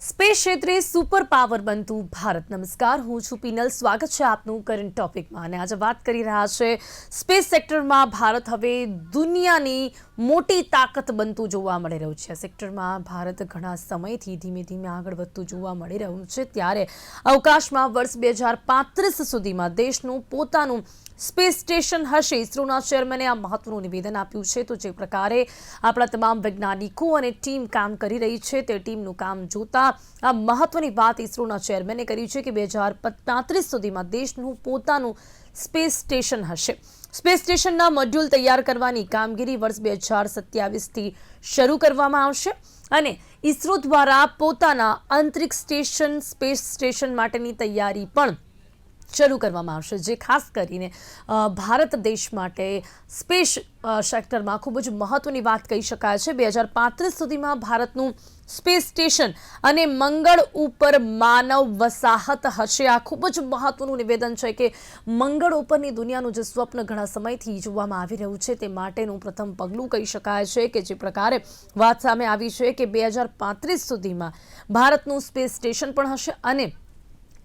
Space ક્ષેત્રે super power બનતું ભારત. નમસ્કાર, હું છું પીનલ. સ્વાગત છે આપનું કરંટ ટોપિકમાં અને આજે વાત કરી રહ્યા છે સ્પેસ સેક્ટરમાં ભારત હવે દુનિયાની મોટી તાકાત બનતું જોવા મળી રહ્યું છે. સેક્ટરમાં ભારત ઘણા સમયથી ધીમે ધીમે આગળ વધતું જોવા મળી રહ્યું છે. ત્યારે અવકાશમાં વર્ષ બે હજાર પાંત્રીસ સુધીમાં દેશનું પોતાનું સ્પેસ સ્ટેશન હશે. ઇસરોના ચેરમેને આ મહત્વનું નિવેદન આપ્યું છે. તો જે પ્રકારે આપણા તમામ વૈજ્ઞાનિકો અને ટીમ કામ કરી રહી છે, તે ટીમનું કામ જોતા આ મહત્વની વાત ઇસરોના ચેરમેને કરી છે કે બે હજાર પાંત્રીસ સુધીમાં દેશનું પોતાનું સ્પેસ સ્ટેશન હશે. સ્પેસ સ્ટેશનના મોડ્યુલ તૈયાર કરવાની કામગીરી વર્ષ બે હજાર સત્યાવીસથી શરૂ કરવામાં આવશે અને ઇસરો દ્વારા પોતાના અંતરિક્ષ સ્ટેશન, સ્પેસ સ્ટેશન માટેની તૈયારી પણ શરૂ કરવામાં આવશે, જે ખાસ કરીને ભારત દેશ માટે સ્પેસ સેક્ટરમાં ખૂબ જ મહત્ત્વની વાત કહી શકાય છે. બે હજાર પાંત્રીસ સુધીમાં ભારતનું સ્પેસ સ્ટેશન અને મંગળ ઉપર માનવ વસાહત હશે. આ ખૂબ જ મહત્વનું નિવેદન છે કે મંગળ ઉપરની દુનિયાનું જે સ્વપ્ન ઘણા સમયથી જોવામાં આવી રહ્યું છે, તે માટેનું પ્રથમ પગલું કહી શકાય છે કે જે પ્રકારે વાત સામે આવી છે કે બે હજાર પાંત્રીસ સુધીમાં ભારતનું સ્પેસ સ્ટેશન પણ હશે અને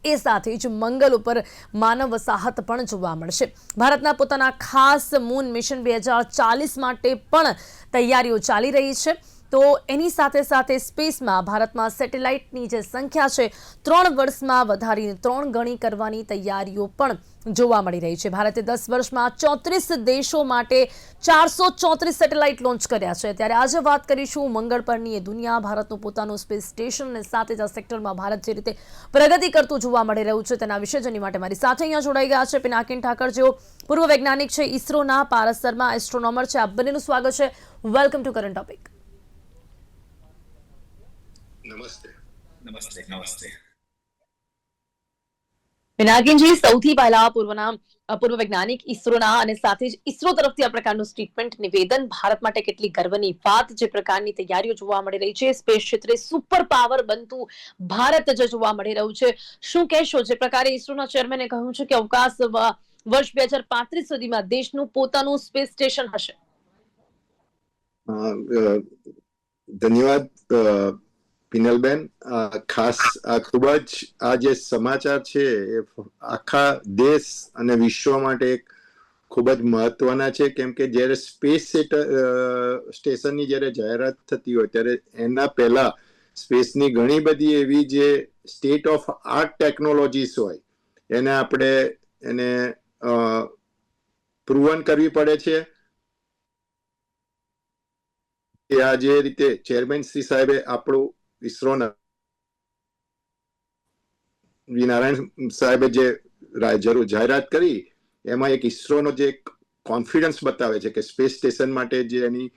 એ સાથે જ મંગલ ઉપર માનવ વસાહત પણ જોવા મળશે. ભારતના પોતાના ખાસ મૂન મિશન બે હજાર ચાલીસ માટે પણ તૈયારીઓ ચાલી રહી છે. તો એની સાથે સાથે સ્પેસમાં ભારતમાં સેટેલાઇટની જે સંખ્યા છે, ત્રણ વર્ષમાં વધારીને ત્રણ ગણી કરવાની તૈયારીઓ પણ જોવા મળી રહી છે. ભારતે દસ વર્ષમાં ચોત્રીસ દેશો માટે ચારસો ચોત્રીસ સેટેલાઇટ લોન્ચ કર્યા છે. ત્યારે આજે વાત કરીશું મંગળ પરની એ દુનિયા. ભારતનું પોતાનું સ્પેસ સ્ટેશન અને સાથે જ આ સેક્ટરમાં ભારત જે રીતે પ્રગતિ કરતું જોવા મળી રહ્યું છે, તેના વિશે જેની માટે મારી સાથે અહીંયા જોડાઈ ગયા છે પિનાકિન ઠાકર. જેઓ પૂર્વ વૈજ્ઞાનિક છે, ઇસરોના પારસરમાં એસ્ટ્રોનોમર છે. આ બંનેનું સ્વાગત છે. વેલકમ ટુ કરંટ ટોપિક નમસ્તે. નમસ્તે નમસ્તે. પિનાકિનજી સૌથી પહેલા પૂર્વના પૂર્વ વૈજ્ઞાનિક ઇસરોના અને સાથે જ ઇસરો તરફથી આ પ્રકારનું સ્ટેટમેન્ટ નિવેદન ભારત માટે કેટલી ગર્વની વાત જે પ્રકારની તૈયારીઓ જોવા મળી રહી છે. સ્પેસ ક્ષેત્રે સુપર પાવર બનતું ભારત જે જોવા મળી રહ્યું છે. શું કહેશો? જે પ્રકારે ઇસરોના ચેરમેને કહ્યું છે કે અવકાશ વર્ષ બે હજાર પાંત્રીસ સુધીમાં દેશનું પોતાનું સ્પેસ સ્ટેશન હશે. ધન્યવાદ પિનલબેન ખાસ ખૂબ જ આ જે સમાચાર છે એ આખા દેશ અને વિશ્વ માટે એક ખૂબ જ મહત્વના છે. કેમ કે જ્યારે સ્પેસ સ્ટેશનની જ્યારે જાહેરાત થતી હોય, ત્યારે એના પહેલા સ્પેસની ઘણી બધી એવી જે સ્ટેટ ઓફ આર્ટ ટેકનોલોજીસ હોય, એને આપણે, એને પ્રુવન કરવી પડે છે. કે આ જે રીતે ચેરમેન શ્રી સાહેબે આપણું ઇસરોના વી નારાયણ સાહેબે જે જરૂર જાહેરાત કરી, એમાં એક ઇસરોનો જે કોન્ફિડન્સ બતાવે છે કે સ્પેસ સ્ટેશન માટે જે એની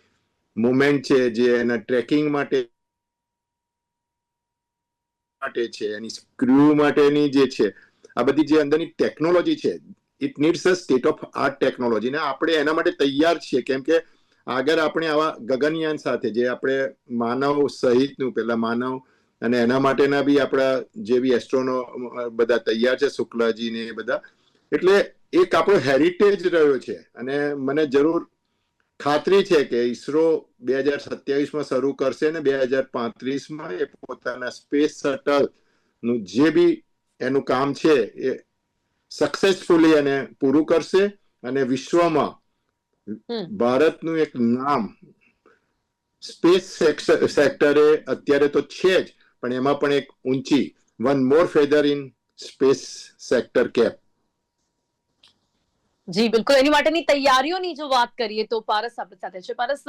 મુવમેન્ટ છે, જે એના ટ્રેકિંગ માટે માટે છે, એની સ્ક્રૂ માટેની જે છે, આ બધી જે અંદરની ટેકનોલોજી છે it needs a state of art technology ને આપણે એના માટે તૈયાર છીએ. કેમ કે આગળ આપણે આવા ગગનયાન સાથે જે આપણે માનવ સહિતનું, પેલા માનવ અને એના માટેના બી આપણા જે બી એસ્ટ્રોનો બધા તૈયાર છે, શુક્લાજી ને એ બધા એટલે એક આપણો હેરિટેજ રહ્યો છે અને મને જરૂર ખાતરી છે કે ઈસરો બે હજાર સત્યાવીસમાં શરૂ કરશે ને બે હજાર પાંત્રીસમાં એ પોતાના સ્પેસ શટલનું જે બી એનું કામ છે એ સક્સેસફુલી એને પૂરું કરશે અને વિશ્વમાં. ભારતનું એક નામ સ્પેસ સેક્ટરે અત્યારે તો છે જ પણ એમાં પણ એક ઊંચી one more feather in space sector cap જી બિલકુલ. એની માટેની તૈયારીઓની જો વાત કરીએ તો પારસ આપણી સાથે છે. પારસ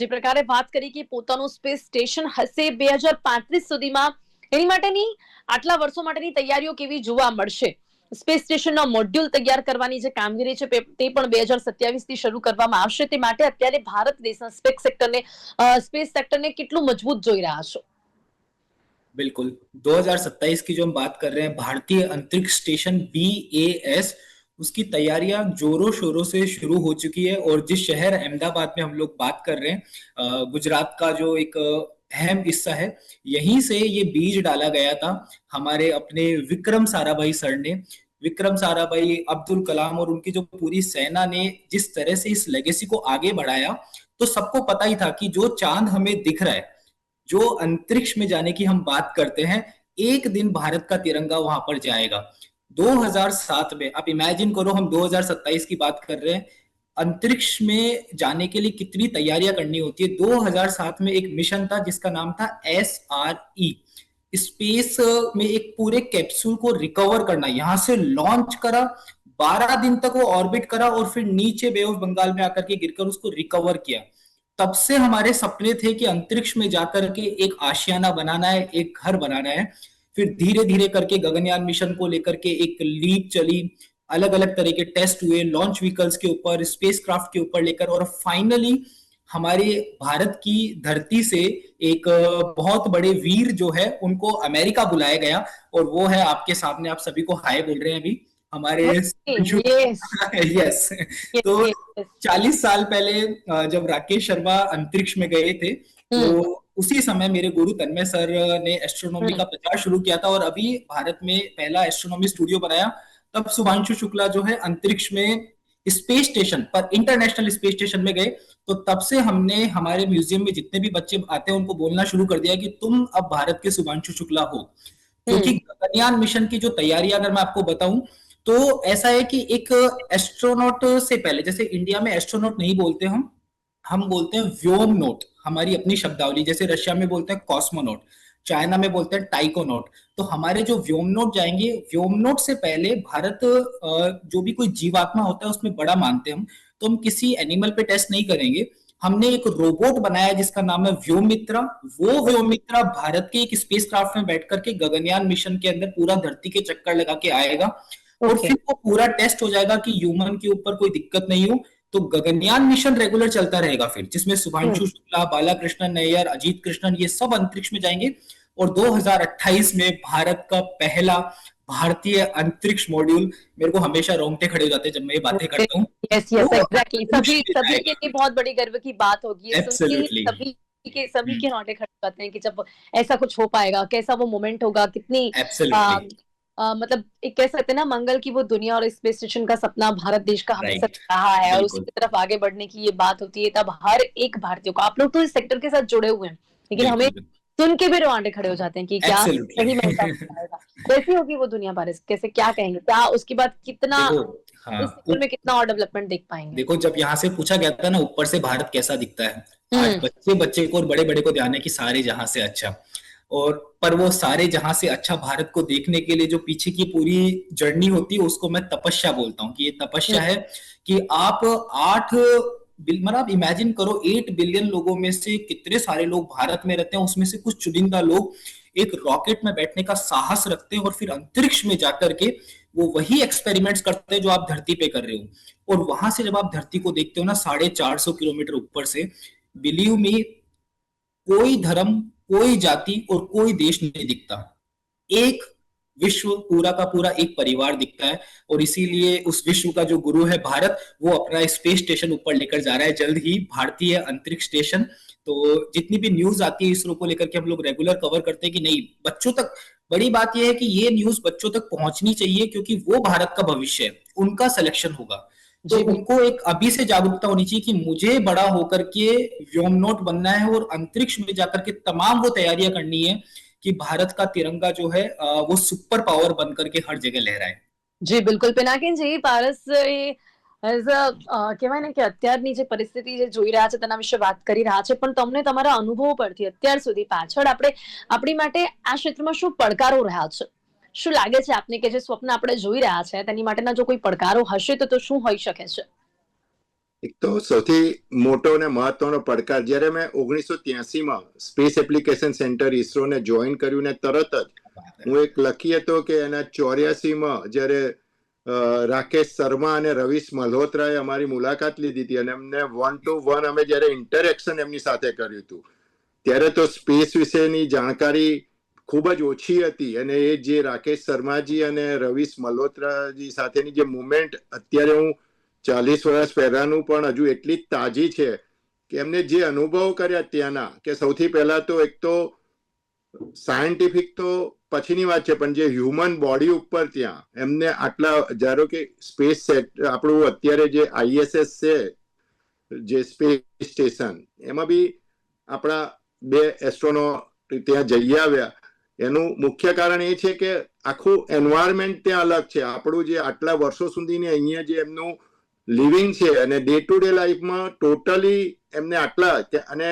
જે પ્રકારે વાત કરી કે પોતાનું સ્પેસ સ્ટેશન હશે બે હજાર પાંત્રીસ સુધીમાં એની માટેની આટલા વર્ષો માટેની તૈયારીઓ કેવી જોવા મળશે? સ્પેસ સ્ટેશનના મોડ્યુલ તૈયાર કરવાની જે કામગીરી છે પે- તે પણ બે હજાર સત્યાવીસ થી શરૂ કરવામાં આવશે તે માટે અત્યારે ભારત દેશના સ્પેસ સેક્ટરને સ્પેસ સેક્ટરને કેટલું મજબૂત જોઈ રહ્યા છો बिल्कुल 2027 की जो हम बात कर रहे हैं भारतीय अंतरिक्ष स्टेशन बी ए एस उसकी तैयारियां जोरों शोरों से शुरू हो चुकी है और जिस शहर अहमदाबाद में हम लोग बात कर रहे हैं अ, गुजरात का जो एक अ, अहम हिस्सा है। यहीं से ये बीज डाला गया था हमारे अपने विक्रम साराभाई सर ने। विक्रम साराभाई अब्दुल कलाम और उनकी जो पूरी सेना ने जिस तरह से इस लेगेसी को आगे बढ़ाया तो सबको पता ही था कि जो चाँद हमें दिख रहा है, जो अंतरिक्ष में जाने की हम बात करते हैं, एक दिन भारत का तिरंगा वहाँ पर जाएगा। 2007 में, आप इमेजिन करो, हम 2027 की बात कर रहे हैं अंतरिक्ष में जाने के लिए कितनी तैयारियाँ करनी होती है? 2007 में एक मिशन था जिसका नाम था एस आर ई। स्पेस में एक पूरे कैप्सूल को रिकवर करना। यहाँ से लॉन्च करा 12 दिन तक वो ऑर्बिट करा और फिर नीचे बे ऑफ़ बंगाल में आकर के गिरकर उसको रिकवर किया। तब से हमारे सपने थे कि अंतरिक्ष में जाकर के एक आशियाना बनाना है, एक घर बनाना है। फिर धीरे धीरे करके गगनयान मिशन को लेकर के एक लीप चली। अलग अलग तरह के टेस्ट हुए लॉन्च व्हीकल्स के ऊपर स्पेस के ऊपर लेकर और फाइनली हमारे भारत की धरती से एक बहुत बड़े वीर जो है उनको अमेरिका बुलाया गया और वो है आपके सामने आप सभी को हाय बोल रहे हैं अभी हमारे यस यस तो चालीस साल पहले जब राकेश शर्मा अंतरिक्ष में गए थे तो उसी समय मेरे गुरु तन्मय सर ने एस्ट्रोनॉमी हम्म। का प्रचार शुरू किया था और अभी भारत में पहला एस्ट्रोनॉमी स्टूडियो बनाया। तब शुभांशु शुक्ला जो है अंतरिक्ष में स्पेस स्टेशन पर इंटरनेशनल स्पेस स्टेशन में गए। तो तब से हमने हमारे म्यूज़ियम में जितने भी बच्चे आते हैं उनको बोलना शुरू कर दिया कि तुम अब भारत के शुभांशु शुक्ला हो। क्योंकि गगनयान मिशन की जो तैयारी अगर मैं आपको बताऊँ तो ऐसा है कि एक एस्ट्रोनॉट से पहले जैसे इंडिया में एस्ट्रोनॉट नहीं बोलते हम हम बोलते हैं व्योम नोट हमारी अपनी शब्दावली जैसे रशिया में बोलते हैं कॉस्मोनोट चाइना में बोलते हैं टाइकोनोट तो हमारे जो व्योमनोट जाएँगे व्योमनोट से पहले भारत जो भी कोई जीवात्मा होता है उसमें बड़ा मानते हैं हम। तो हम किसी एनिमल पे टेस्ट नहीं करेंगे। हमने एक रोबोट बनाया जिसका नाम है व्योमित्रा। वो व्योमित्रा भारत के एक स्पेस क्राफ्ट में बैठ करके गगनयान मिशन के अंदर पूरा धरती के चक्कर लगा के आएगा। और फिर वो पूरा टेस्ट हो जाएगा कि ह्यूमन के ऊपर कोई दिक्कत नहीं हो। तो गगनयान मिशन रेगुलर चलता रहेगा फिर जिसमें शुभांशु शुक्ला बालाकृष्णन नैयर अजीत कृष्णन ये सब अंतरिक्ष में जाएँगे। और 2028 में भारत का पहला भारतीय अंतरिक्ष मॉड्यूल मेरे को हमेशा रोंगटे खड़े हो जाते हैं जब मैं ये बातें करता हूँ। यस यस वो एग्जैक्टली सभी सभी के लिए बहुत बड़ी गर्व की बात होगी। सभी के सभी के रोंगटे खड़े हो जाते हैं कि जब ऐसा कुछ हो पाएगा कैसा वो मोमेंट होगा कितनी आ, मतलब एक कह सकते हैं ना मंगल की वो दुनिया और स्पेस स्टेशन का सपना भारत देश का हमेशा Right. रहा है और उसकी तरफ़ आगे बढ़ने की ये बात होती है तब हर एक भारतीय को आप लोग तो इस सेक्टर के साथ जुड़े हुए हैं लेकिन हमें सुन के भी रोंगटे खड़े हो जाते हैं कि क्या. सही कैसी होगी वो दुनिया बारिश कैसे क्या कहेंगे क्या उसके बाद कितना हाँ इस सेक्टर में कितना और डेवलपमेंट देख पाएँगे देखो जब यहाँ से पूछा गया था ना ऊपर से भारत कैसा दिखता है आज हम्म। बच्चे बच्चे को और बड़े बड़े को ध्यान है कि सारे जहाँ से अच्छा और पर वो सारे जहाँ से अच्छा भारत को देखने के लिए जो पीछे की पूरी जर्नी होती है उसको मैं तपस्या बोलता हूँ कि ये तपस्या है कि आप आठ मतलब आप इमेजिन करो एट बिलियन लोगों में से कितने सारे लोग भारत में रहते हैं उसमें से कुछ चुनिंदा लोग एक रॉकेट में बैठने का साहस रखते हैं और फिर अंतरिक्ष में जाकर के वो वही एक्सपेरिमेंट्स करते हैं जो आप धरती पे कर रहे हो। और वहाँ से जब आप धरती को देखते हो ना साढ़े चार सौ किलोमीटर ऊपर से बिलीव मी कोई धर्म कोई जाति और कोई देश नहीं दिखता। एक विश्व पूरा का पूरा एक परिवार दिखता है और इसीलिए उस विश्व का जो गुरु है भारत, वो अपना स्पेस स्टेशन ऊपर लेकर जा रहा है, जल्द ही भारतीय अंतरिक्ष स्टेशन तो जितनी भी न्यूज़ आती है इसरो को लेकर के हम लोग रेगुलर कवर करते हैं कि नहीं, बच्चों तक, बड़ी बात यह है कि ये न्यूज़ बच्चों तक पहुंचनी चाहिए क्योंकि वो भारत का भविष्य है, उनका सिलेक्शन होगा। तो जी उनको एक अभी से जागरूकता होनी चाहिए कि मुझे बड़ा होकर के व्योमनोट बनना है और अंतरिक्ष में जाकर के तमाम वो तैयारियां करनी है कि भारत का तिरंगा जो है अ, वो सुपर पावर बन करके हर जगह लहराए જી બિલકુલ પિનાકીનજી પારસ એ એઝ અ કહેવાય ને કે અત્યારની જે પરિસ્થિતિ જે જોઈ રહ્યા છે તેના વિશે વાત કરી રહ્યા છે પણ તમને તમારા અનુભવો પરથી અત્યાર સુધી પાછળ આપણે આપણી માટે આ ક્ષેત્રમાં શું પડકારો રહ્યા છે શું લાગે છે આપને કે જે સ્વપ્ન આપણે જોઈ રહ્યા છે, તેની માટેના જો કોઈ પડકારો હશે, તો તો શું હોઈ શકે છે? એક તો સૌથી મોટો અને મહત્વનો પડકાર, જ્યારે મેં ઓગણીસો ત્યાસીમાં સ્પેસ એપ્લિકેશન સેન્ટર ઇસરોને જોઈન કર્યું ને તરત જ હું એક લખી હતો કે એના ચોર્યાસીમાં જ્યારે રાકેશ શર્મા અને રવિશ મલ્હોત્રાએ અમારી મુલાકાત લીધી હતી અને એમને વન ટુ વન અમે જ્યારે ઇન્ટરેક્શન એમની સાથે કર્યું હતું. ત્યારે તો સ્પેસ વિશેની જાણકારી ખૂબ જ ઓછી હતી. અને એ જે રાકેશ શર્માજી અને રવિશ મલ્હોત્રાજી સાથેની જે મુમેન્ટ અત્યારે હું ચાલીસ વર્ષ પહેલાનું પણ હજુ એટલી તાજી છે કે એમને જે અનુભવ કર્યા ત્યાંના, કે સૌથી પહેલા તો એક તો સાયન્ટિફિક તો પછીની વાત છે, પણ જે હ્યુમન બોડી ઉપર ત્યાં, એમને આટલા, ધારો કે સ્પેસ સેટ, આપણું અત્યારે જે આઈએસએસ છે, જે સ્પેસ સ્ટેશન, એમાં બી આપણા બે એસ્ટ્રોનો ત્યાં જઈ આવ્યા. એનું મુખ્ય કારણ એ છે કે આખું એન્વાયરમેન્ટ ત્યાં અલગ છે. આપણું જે આટલા વર્ષો સુધીની અહીંયા જે એમનું લિવિંગ છે અને ડે ટુ ડે લાઈફમાં ટોટલી એમને આટલા અને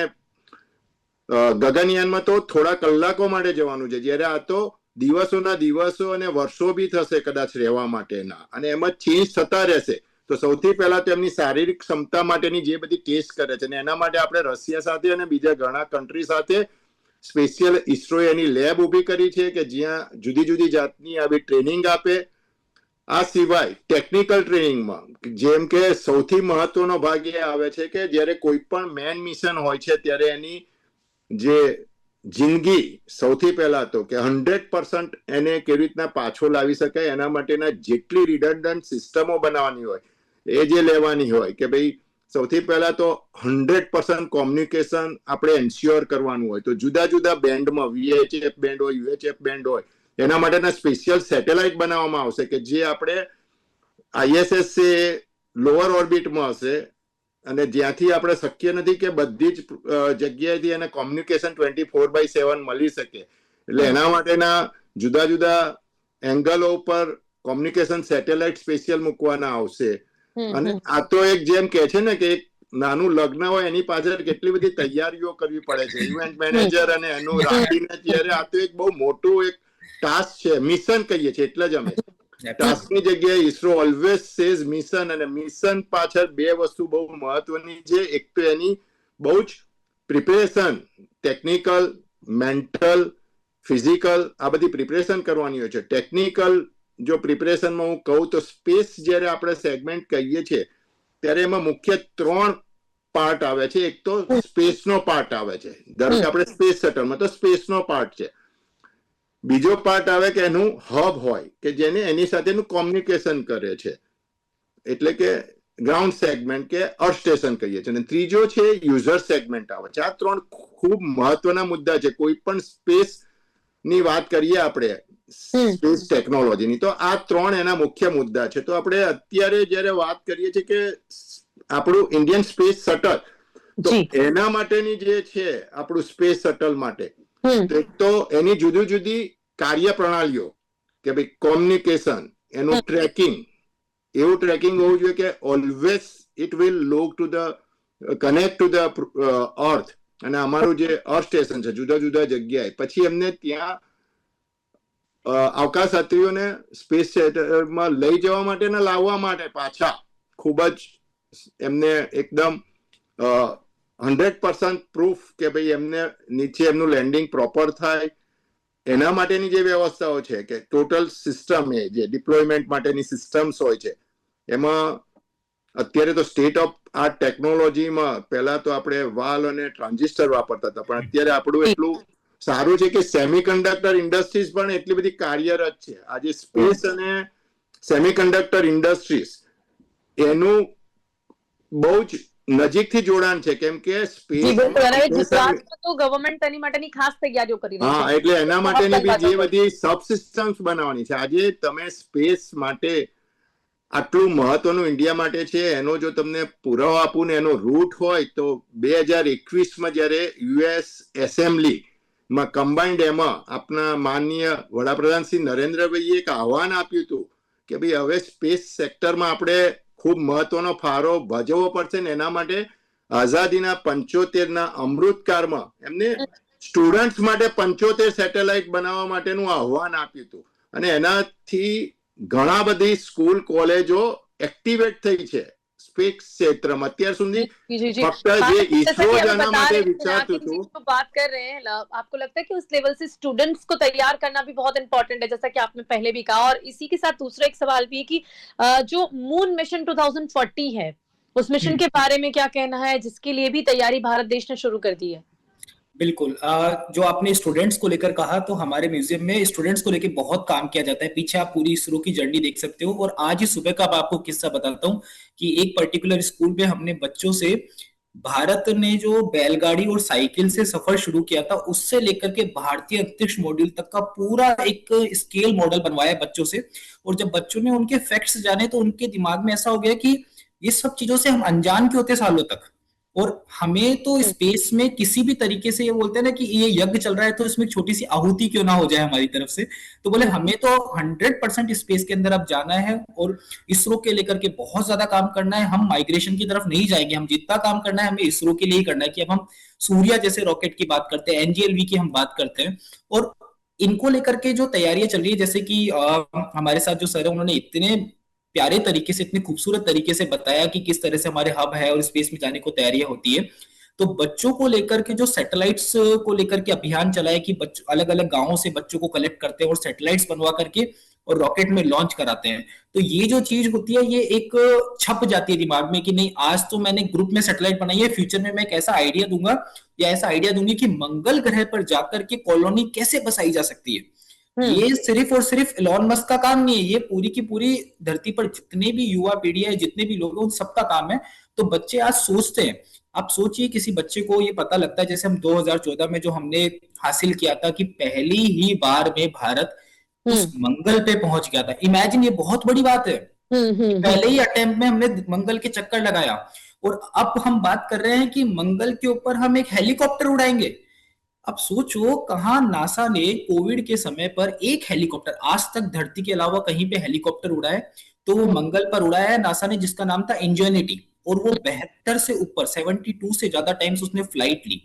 ગગનયાનમાં તો થોડા કલાકો માટે જવાનું છે. જ્યારે આ તો દિવસોના દિવસો અને વર્ષો બી થશે કદાચ રહેવા માટેના. અને એમાં ચેન્જ થતા રહેશે. તો સૌથી પહેલા તો એમની શારીરિક ક્ષમતા માટેની જે બધી ટેસ્ટ કરે છે અને એના માટે આપણે રશિયા સાથે અને બીજા ઘણા કન્ટ્રી સાથે સ્પેશિયલ ઇસરોએ એની લેબ ઊભી કરી છે કે જ્યાં જુદી જુદી જાતની આવી ટ્રેનિંગ આપે. આ સિવાય ટેકનિકલ ટ્રેનિંગમાં, જેમ કે સૌથી મહત્વનો ભાગ એ આવે છે કે જ્યારે કોઈ પણ મેન મિશન હોય છે ત્યારે એની જે જિંદગી સૌથી પહેલા તો કે હંડ્રેડ પર્સન્ટ એને કેવી રીતના પાછો લાવી શકાય એના માટેના જેટલી રિડન્ડન્ટ સિસ્ટમો બનાવવાની હોય, એ જે લેવાની હોય કે ભાઈ સૌથી પહેલા તો હંડ્રેડ પર્સન્ટ કોમ્યુનિકેશન આપણે એન્શ્યોર કરવાનું હોય. તો જુદા જુદા બેન્ડમાં વીએચએફ બેન્ડ હોય યુએચએફ બેન્ડ હોય, એના માટેના સ્પેશિયલ સેટેલાઇટ બનાવવામાં આવશે કે જે આપણે આઈએસએસ છે લોઅર ઓર્બિટમાં હશે અને જ્યાંથી આપણે શક્ય નથી કે બધી જ જગ્યાએથી એને communication twenty four by seven મળી શકે. એટલે એના માટેના જુદા જુદા એંગલો ઉપર કોમ્યુનિકેશન સેટેલાઇટ સ્પેશિયલ મૂકવાના આવશે. અને આ તો એક જેમ કે છે ને કે એક નાનું લગ્ન હોય એની પાછળ કેટલી બધી તૈયારીઓ કરવી પડે છે. ઇવેન્ટ મેનેજર અને એનું રાખીને ત્યારે આ તો એક બહુ મોટું એક ટાસ્ક છે મિશન કહીએ છીએ એટલે જ અમે. ટાસ્કની જગ્યાએ ઇસરો ઓલવેઝ સેઝ મિશન અને મિશન પાછળ બે વસ્તુ બહુ મહત્વની છે. એક તો એની બહુ જ પ્રિપેરેશન ટેકનિકલ મેન્ટલ ફિઝિકલ આ બધી પ્રિપેરેશન કરવાની હોય છે. ટેકનિકલ જો પ્રિપેરેશનમાં હું કહું તો સ્પેસ જ્યારે આપણે સેગમેન્ટ કહીએ છીએ ત્યારે એમાં મુખ્ય ત્રણ પાર્ટ આવે છે. એક તો સ્પેસનો પાર્ટ આવે છે. ધારો કે આપણે સ્પેસ શટલમાં તો સ્પેસનો પાર્ટ છે. બીજો પાર્ટ આવે કે એનું હબ હોય કે જેને એની સાથેનું કોમ્યુનિકેશન કરે છે. એટલે કે ગ્રાઉન્ડ સેગમેન્ટ કે અર્થ સ્ટેશન કહીએ છીએ. અને ત્રીજો છે યુઝર સેગમેન્ટ આવે છે. આ ત્રણ ખૂબ મહત્વના મુદ્દા છે. કોઈ પણ સ્પેસ ની વાત કરીએ આપણે સ્પેસ ટેકનોલોજીની. તો આ ત્રણ એના મુખ્ય મુદ્દા છે. તો આપણે અત્યારે જ્યારે વાત કરીએ છીએ કે આપણું ઇન્ડિયન સ્પેસ શટલ તો એના માટેની જે છે આપણું સ્પેસ શટલ માટે તો એની જુદી જુદી કાર્ય પ્રણાલીઓ કે ભાઈ કોમ્યુનિકેશન એનું ટ્રેકિંગ એવું ટ્રેકિંગ હોવું જોઈએ કે always it will lock to the connect to the earth. અને અમારું જે અર્થ સ્ટેશન છે, જુદા જુદા જગ્યાએ. પછી એમને ત્યાં અવકાશયાત્રીઓને સ્પેસ સેટરમાં લઈ જવા માટે ને લાવવા માટે પાછા ખૂબ જ એમને એકદમ હંડ્રેડ પર્સન્ટ પ્રૂફ કે ભાઈ એમને નીચે એમનું લેન્ડિંગ પ્રોપર થાય. એના માટેની જે વ્યવસ્થાઓ છે કે ટોટલ સિસ્ટમ એ, જે ડિપ્લોયમેન્ટ માટેની સિસ્ટમ્સ હોય છે, એમાં અત્યારે તો સ્ટેટ ઓફ આ ટેકનોલોજીમાં પહેલા તો આપણે વાલ અને ટ્રાન્ઝિસ્ટર વાપરતા હતા પણ અત્યારે આપણું એટલું સારું છે કે સેમિકન્ડક્ટર ઇન્ડસ્ટ્રીઝ પણ એટલી બધી કાર્યરત છે. આજે સ્પેસ અને સેમિકન્ડક્ટર ઇન્ડસ્ટ્રીઝ એનું બહુ જ નજીકથી જોડાણ છે કેમ કે સ્પેસ ગવર્મેન્ટ તેની માટેની ખાસ તૈયારીઓ કરી હા એટલે એના માટેની બી જે બધી સબસિસ્ટમ્સ બનાવવાની છે. આજે તમે સ્પેસ માટે આટલું મહત્વનું ઇન્ડિયા માટે છે, એનો જો તમને પુરાવો આપું ને એનો રૂટ હોય, તો બે હજાર એકવીસમાં જ્યારે યુએસ એસેમ્બલી માં કમ્બાઇન્ડ એમાં આપના માનનીય વડાપ્રધાન શ્રી નરેન્દ્રભાઈએ એક આહવાન આપ્યું હતું કે ભાઈ હવે સ્પેસ સેક્ટરમાં આપણે ખૂબ મહત્વનો ફાળો ભજવવો પડશે ને એના માટે આઝાદીના પંચોતેરના અમૃતકાળમાં એમને સ્ટુડન્ટ્સ માટે પંચોતેર સેટેલાઇટ બનાવવા માટેનું આહવાન આપ્યું હતું. અને એનાથી ઘણા બધી સ્કૂલ કોલેજો એક્ટિવેટ થઈ છે. સ્પેસ ક્ષેત્રમાં. અત્યાર સુધી आपको लगता है उस लेवल से स्टूडेंट्स को तैयार करना भी बहुत इंपॉर्टेंट है जैसा कि आपने पहले भी कहा और इसी के साथ दूसरा एक सवाल भी है कि जो मून मिशन 2040 है उस मिशन के बारे में क्या कहना है जिसके लिए भी तैयारी भारत देश ने शुरू कर दी है बिल्कुल। जो आपने स्टूडेंट्स को लेकर कहा तो हमारे म्यूज़ियम में स्टूडेंट्स को लेकर बहुत काम किया जाता है। पीछे आप पूरी इसरो की जर्नी देख सकते हो और आज ही सुबह का आपको किस्सा बताता हूँ कि एक पर्टिकुलर स्कूल में हमने बच्चों से भारत ने जो बैलगाड़ी और साइकिल से सफ़र शुरू किया था, उससे लेकर के भारतीय अंतरिक्ष मॉड्यूल तक का पूरा एक स्केल मॉडल बनवाया बच्चों से। और जब बच्चों ने उनके फैक्ट्स जाने तो उनके दिमाग में ऐसा हो गया कि ये सब चीज़ों से हम अनजान के होते सालों तक? और हमें तो स्पेस में किसी भी तरीके से ये बोलते हैं ना कि ये यज्ञ चल रहा है तो इसमें छोटी सी आहुति क्यों ना हो जाए हमारी तरफ़ से? तो बोले हमें तो हंड्रेड परसेंट स्पेस के अंदर अब जाना है और इसरो के लेकर के बहुत ज़्यादा काम करना है। हम माइग्रेशन की तरफ़ नहीं जाएँगे हम जितना काम करना है हमें इसरो के लिए ही करना है कि अब हम सूर्या जैसे रॉकेट की बात करते हैं एनजीएलवी की हम बात करते हैं और इनको लेकर के जो तैयारियाँ चल रही है जैसे कि हमारे साथ जो सर है उन्होंने इतने प्यारे तरीके से, इतने खूबसूरत तरीके से बताया कि किस तरह से हमारे हब है और स्पेस में जाने को तैयारियाँ होती है तो बच्चों को लेकर के, जो सैटेलाइट्स को लेकर के अभियान चला है कि बच्चों अलग अलग गाँवों से बच्चों को कलेक्ट करते हैं और सैटेलाइट्स बनवा करके और रॉकेट में लॉन्च कराते हैं तो ये जो चीज़ होती है, ये एक छप जाती है दिमाग में कि नहीं, आज तो मैंने ग्रुप में सैटेलाइट बनाई है फ्यूचर में मैं एक ऐसा आइडिया दूँगा या ऐसा आइडिया दूँगी कि मंगल ग्रह पर जाकर के कॉलोनी कैसे बसाई जा सकती है। ये सिर्फ़ और सिर्फ़ एलॉन मस्क का काम नहीं है ये पूरी की पूरी धरती पर जितने भी युवा पीढ़ी है जितने भी लोग हैं उन सबका काम है। तो बच्चे आज सोचते हैं। आप सोचिए किसी बच्चे को ये पता लगता है जैसे हम 2014 में जो हमने हासिल किया था कि पहली ही बार में भारत उस मंगल पे पहुँच गया था। इमेजिन ये बहुत बड़ी बात है। हम्म, हम्म, हम्म। पहले ही अटेम्प्ट में हमने मंगल के चक्कर लगाया। और अब हम बात कर रहे हैं कि मंगल के ऊपर हम एक हेलीकॉप्टर उड़ाएँगे। अब सोचो कहाँ नासा ने कोविड के समय पर एक हेलीकॉप्टर आज तक धरती के अलावा कहीं पे हेलीकॉप्टर उड़ाए तो वो मंगल पर उड़ाया है। नासा ने जिसका नाम था इंजॉनिटी और वो बेहतर से ऊपर 72 से ज़्यादा टाइम्स उसने फ़्लाइट ली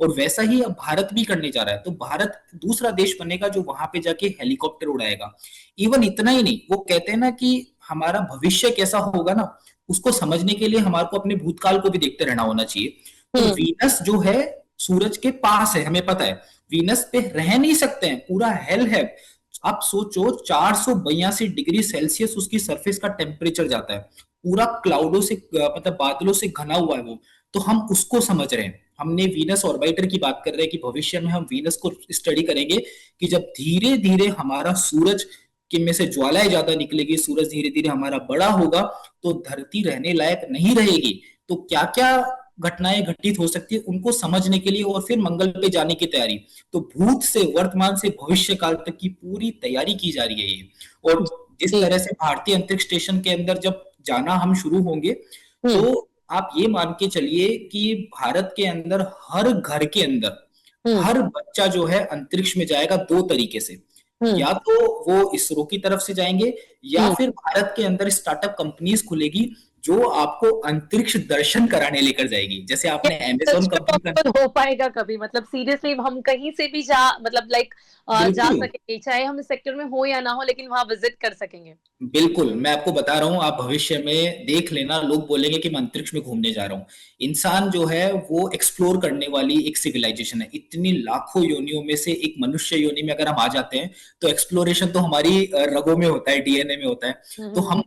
और वैसा ही अब भारत भी करने जा रहा है। तो भारत दूसरा देश बनेगा जो वहाँ पे जाके हेलीकॉप्टर उड़ाएगा। इवन इतना ही नहीं वो कहते हैं ना कि हमारा भविष्य कैसा होगा ना उसको समझने के लिए हमारे को अपने भूतकाल को भी देखते रहना होना चाहिए। तो हम्म। वीनस जो है सूरज के पास है, हमें पता है। वीनस पे रह नहीं सकते हैं, पूरा हेल है। आप सोचो, चार सौ डिग्री सेल्सियस उसकी सरफेस का टेम्परेचर जाता है। पूरा क्लाउडों से मतलब बादलों से घना हुआ है वो। तो हम उसको समझ रहे हैं। हमने वीनस ऑर्बिटर की बात कर रहे हैं कि भविष्य में हम वीनस को स्टडी करेंगे कि जब धीरे धीरे हमारा सूरज के में से ज्वालाएँ ज़्यादा निकलेगी, सूरज धीरे धीरे हमारा बड़ा होगा तो धरती रहने लायक नहीं रहेगी। तो क्या क्या घटनाएँ घटित हो सकती है उनको समझने के लिए और फिर मंगल पे जाने की तैयारी तो भूत से वर्तमान से भविष्य काल तक की पूरी तैयारी की जा रही है ये और जिस तरह से भारतीय अंतरिक्ष स्टेशन के अंदर जब जाना हम शुरू होंगे हम्म। तो आप ये मान के चलिए कि भारत के अंदर हर घर के अंदर हम्म। हर बच्चा जो है अंतरिक्ष में जाएगा दो तरीके से हम्म। या तो वो इसरो की तरफ़ से जाएँगे या। फिर भारत के अंदर स्टार्टअप कंपनीज़ खुलेगी जो आपको अंतरिक्ष दर्शन कराने लेकर जाएगी। जैसे आपने अमेजोन कंपनी हो पाएगा कभी। मतलब सीरियसली हम कहीं से भी जा मतलब लाइक जा सकेंगे चाहे हम इस सेक्टर में हो या ना हो लेकिन वहाँ विज़िट कर सकेंगे। बिल्कुल। मैं आपको बता रहा हूँ आप भविष्य में देख लेना। लोग बोलेंगे कि मैं अंतरिक्ष में घूमने जा रहा हूँ। इंसान जो है वो एक्सप्लोर करने वाली एक सिविलाइजेशन है। इतनी लाखों योनियों में से एक मनुष्य योनि में अगर हम आ जाते हैं तो एक्सप्लोरेशन तो हमारी रगों में होता है डीएनए में होता है। तो हम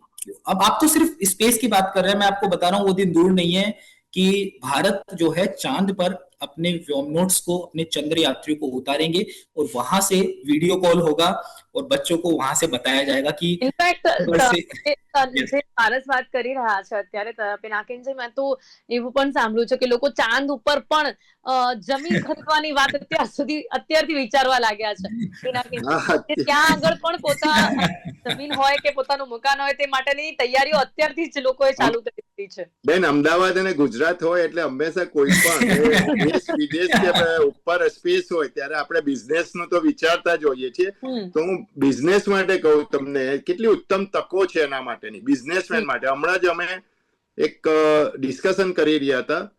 अब आप तो सिर्फ़ स्पेस की बात कर रहे हैं, मैं आपको बता रहा हूँ, वो दिन दूर नहीं है कि भारत जो है चाँद पर अपने व्योमनोट्स को, अपने चंद्र यात्रियों को उतारेंगे और वहाँ से वीडियो कॉल होगा। और બચ્ચો કો વહાં સે બતાયા જાયેગા કી ઇનફેક્ટ વાત કરી રહ્યા છે અત્યારે પિનાકિનજી તો એવું પણ સાંભળ્યું છે કે લોકો ચાંદ ઉપર પણ જમીન ખરીદવાની વાત અત્યાર સુધી અત્યારથી વિચારવા લાગ્યા છે. પિનાકિનજી ત્યાં આગળ પણ પોતા જમીન હોય કે પોતાનું મકાન હોય તે માટેની તૈયારીઓ અત્યારથી જ લોકોએ ચાલુ કરી દીધી છે. બેન અમદાવાદ અને ગુજરાત હોય એટલે હંમેશા કોઈ પણ વિદેશ કે ઉપર સ્પેસ હોય ત્યારે આપણે બિઝનેસનું તો વિચારતા જ હોઈએ છીએ. તો હું બિઝનેસ માટે કહું તમને કેટલી ઉત્તમ તકો છે એના માટેની. બિઝનેસમેન માટે. હમણાં જ અમે એક ડિસ્કશન કરી રહ્યા હતા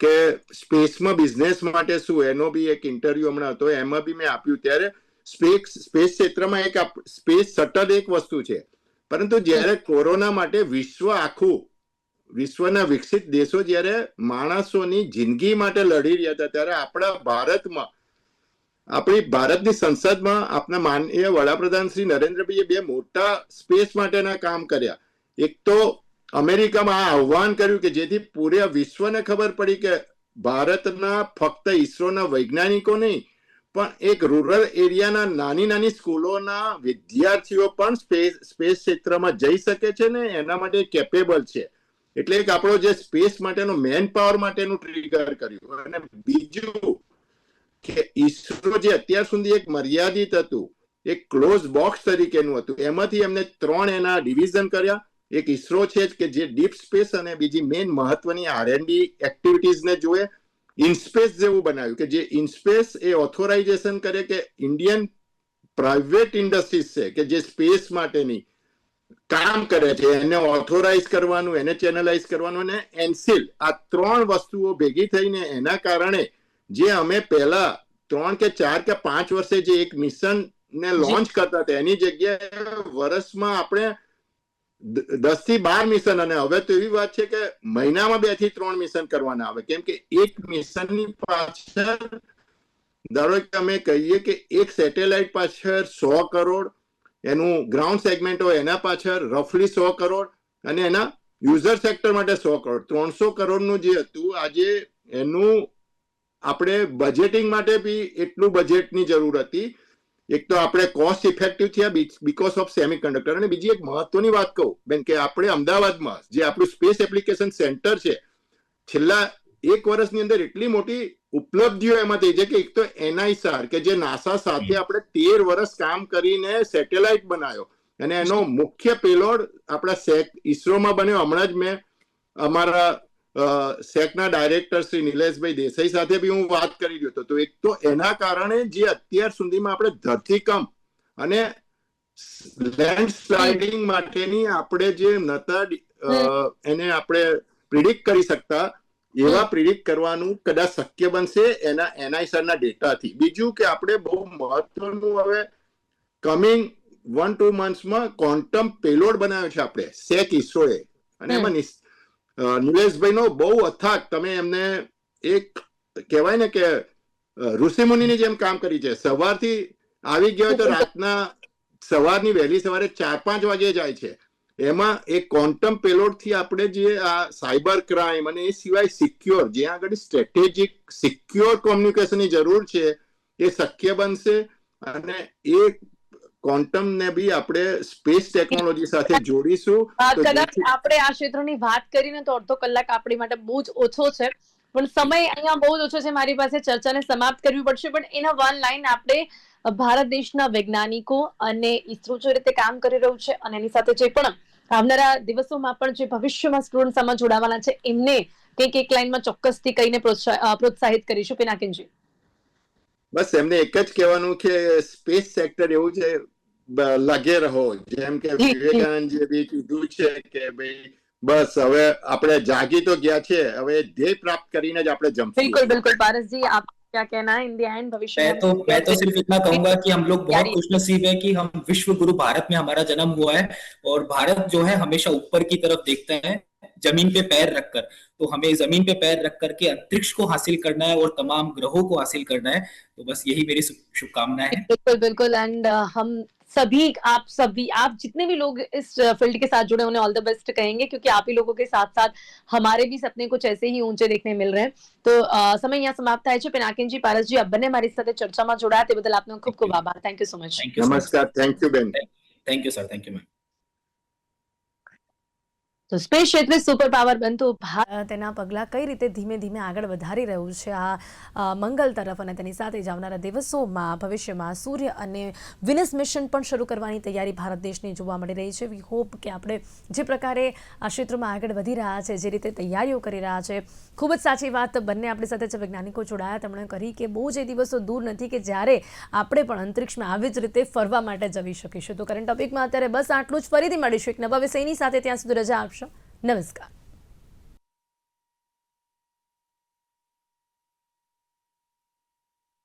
કે સ્પેસમાં બિઝનેસ માટે શું? એનો બી એક ઇન્ટરવ્યુ હમણાં હતો. એમાં બી મેં આપ્યું. ત્યારે સ્પેસ સ્પેસ ક્ષેત્રમાં એક સ્પેસ સતત એક વસ્તુ છે. પરંતુ જ્યારે કોરોના માટે વિશ્વ આખું વિશ્વના વિકસિત દેશો જ્યારે માણસોની જિંદગી માટે લડી રહ્યા હતા ત્યારે આપણા ભારતમાં આપણી ભારતની સંસદમાં આપના માનનીય વડાપ્રધાન શ્રી નરેન્દ્રભાઈએ બે મોટા સ્પેસ માટેના કામ કર્યા. એક તો અમેરિકામાં આ આહ્વાન કર્યું કે જેથી પૂરે વિશ્વને ખબર પડી કે ભારતના ફક્ત ઈસરોના વૈજ્ઞાનિકો નહીં, પણ એક રૂરલ એરિયાના નાની નાની સ્કૂલોના વિદ્યાર્થીઓ પણ સ્પેસ સ્પેસ ક્ષેત્રમાં જઈ શકે છે ને એના માટે કેપેબલ છે. એટલે એક આપણો જે સ્પેસ માટેનો મેન પાવર માટેનું ટ્રિગર કર્યું. અને બીજું કે ઈસરો જે અત્યાર સુધી એક મર્યાદિત હતું, એક ક્લોઝ બોક્સ તરીકેનું હતું, એમાંથી એમને ત્રણ એના ડિવિઝન કર્યા. એક ઈસરો છે કે જે ડીપ સ્પેસ અને બીજી મેઇન મહત્વની આરએનડી એક્ટિવિટીઝને જોએ ઇનસ્પેસ જેવું. બનાવ્યું કે જે ઇનસ્પેસ એ ઓથોરાઇઝેશન કરે કે ઇન્ડિયન પ્રાઇવેટ ઇન્ડસ્ટ્રીઝ છે, કે જે સ્પેસ માટેની કામ કરે છે, એને ઓથોરાઇઝ કરવાનું, એને ચેનલાઇઝ કરવાનું અને એન્સિલ આ ત્રણ વસ્તુઓ ભેગી થઈને એના કારણે જે અમે પહેલા ત્રણ કે ચાર કે પાંચ વર્ષે જે એક મિશન ને લોન્ચ કરતા હતા એની જગ્યાએ વર્ષમાં આપણે દસથી બાર મિશન અને હવે તો એવી વાત છે કે મહિનામાં બેથી ત્રણ મિશન કરવાના આવે. કેમ કે એક મિશનની પાછળ ધારો કે અમે કહીએ કે એક સેટેલાઇટ પાછળ સો કરોડ એનું ગ્રાઉન્ડ સેગમેન્ટ હોય એના પાછળ રફલી સો કરોડ અને એના યુઝર સેક્ટર માટે સો કરોડ. ત્રણસો કરોડનું જે હતું આજે એનું આપણે બજેટિંગ માટે બી એટલું બજેટની જરૂર હતી. એક તો આપણે કોસ્ટ ઇફેક્ટિવ થયા બીકોઝ ઓફ સેમિકન્ડક્ટર અને બીજી એક મહત્વની વાત કહું બેન કે આપણે અમદાવાદમાં જે આપણું સ્પેસ એપ્લિકેશન સેન્ટર છે છેલ્લા એક વર્ષની અંદર એટલી મોટી ઉપલબ્ધિઓ એમાં થઈ છે કે એક તો એનઆઈસાર કે જે નાસા સાથે આપણે તેર વર્ષ કામ કરીને સેટેલાઇટ બનાવ્યો અને એનો મુખ્ય પેલોડ આપણા સેક ઈસરોમાં બન્યો. હમણાં જ મેં અમારા સેકના ડાયરેક્ટર શ્રી નિલેશભાઈ દેસાઈ સાથે બી હું વાત કરી રહ્યો હતો. તો એક તો એના કારણે જે અત્યાર સુધીમાં આપણે ધરતીકંપ અને લેન્ડ સ્લાઇડિંગ માટેની આપણે જે નતા એને આપણે પ્રિડિક્ટ કરી શકતા એવા પ્રિડિક્ટ કરવાનું કદાચ શક્ય બનશે એના એનઆઈસર ના ડેટાથી. બીજું કે આપણે બહુ મહત્વનું હવે કમિંગ વન ટુ મંથ્સમાં ક્વોન્ટમ પેલોડ બનાવ્યો છે આપણે સેક ઇસરોએ અને એમાં નિલેશભાઈનો બહુ અથાક તમે એમને એક કહેવાય ને કે ઋષિમુનિની જેમ કામ કરી છે. સવારથી આવી ગયા તો રાતના સવારની વહેલી સવારે ચાર પાંચ વાગે જાય છે. એમાં એ ક્વોન્ટમ પેલોડથી આપણે જે આ સાયબર ક્રાઇમ અને એ સિવાય સિક્યોર જ્યાં આગળ સ્ટ્રેટેજિક સિક્યોર કોમ્યુનિકેશનની જરૂર છે, એ શક્ય બનશે. અને એ ક્વોન્ટમ ને બી આપણે સ્પેસ ટેકનોલોજી સાથે જોડીશું. કદાચ આપણે આ ક્ષેત્રની વાત કરીને તો અડધો કલાક આપણી માટે બહુ જ ઓછો છે. પણ સમય અહીંયા બહુ જ ઓછો છે. મારી પાસે ચર્ચાને સમાપ્ત કરવી પડશે. પણ એના વન લાઈન આપણે ભારત દેશના વૈજ્ઞાનિકો અને ઈસરો જે રીતે કામ કરી રહ્યું છે અને એની સાથે જે પણ આવનારા દિવસોમાં પણ જે ભવિષ્યમાં સ્ટુડન્ટ આમાં જોડાવાના છે એમને કંઈક એક લાઈનમાં ચોક્કસથી કહીને પ્રોત્સાહિત કરીશું. પિનાકિનજી. બસ એમને એક જ કહેવાનું કે સ્પેસ સેક્ટર એવું છે. લગે રહો જેમ કે જી, જી. વિવેકાનંદજીએ બી કીધું છે કે ભાઈ બસ હવે આપણે જાગી તો ગયા છે હવે ધ્યેય પ્રાપ્ત કરીને જ આપણે बिल्कुल જમશું बिल्कुल पारस जी आप क्या कहना है इन द एंड भविष्य मैं में तो मैं तो सिर्फ इतना कहूंगा कि हम लोग बहुत यारी- खुशनसीब है कि हम विश्व गुरु भारत में हमारा जन्म हुआ है और भारत जो है हमेशा ऊपर की तरफ देखता है जमीन पे पैर रखकर तो हमें जमीन पे पैर रख करके अंतरिक्ष को हासिल करना है और तमाम ग्रहों को हासिल करना है तो बस यही मेरी शुभ- शुभकामनाएं हैं बिल्कुल बिल्कुल एंड हम सभी आप सभी आप जितने भी लोग इस फील्ड के साथ जुड़े हैं, उन्हें ऑल द बेस्ट कहेंगे क्योंकि आप ही लोगों के साथ साथ हमारे भी सपने कुछ ऐसे ही ऊंचे देखने मिल रहे हैं तो અ, સમય અહીંયા સમાપ્ત થાય છે પિનાકિનજી પારસજી આપ બંને મારી સાથે ચર્ચામાં જોડાયા તે બદલ આપનો ખૂબ ખૂબ આભાર thank you so much thank you નમસ્કાર થેન્ક યુ બેન thank you sir thank you ma'am તો સ્પેસ ક્ષેત્રે સુપર પાવર બનતું ભારત તેના પગલાં કઈ રીતે ધીમે ધીમે આગળ વધારી રહ્યું છે? આ મંગલ તરફ અને તેની સાથે જ આવનારા દિવસોમાં ભવિષ્યમાં સૂર્ય અને વિનસ મિશન પણ શરૂ કરવાની તૈયારી ભારત દેશની જોવા મળી રહી છે. વી હોપ કે આપણે જે પ્રકારે આ ક્ષેત્રમાં આગળ વધી રહ્યા છે, જે રીતે તૈયારીઓ કરી રહ્યા છે, ખૂબ જ સાચી વાત બંને આપણી સાથે જે વૈજ્ઞાનિકો જોડાયા. તેમણે કરી કે બહુ જ એ દિવસો દૂર નથી કે જ્યારે આપણે પણ અંતરિક્ષમાં આવી જ રીતે ફરવા માટે જવી શકીશું. તો કરંટ ટોપિકમાં અત્યારે બસ આટલું જ. ફરીથી મળીશું એક નવા વિષયની સાથે. ત્યાં સુધી રજા આપશો. નમસ્કાર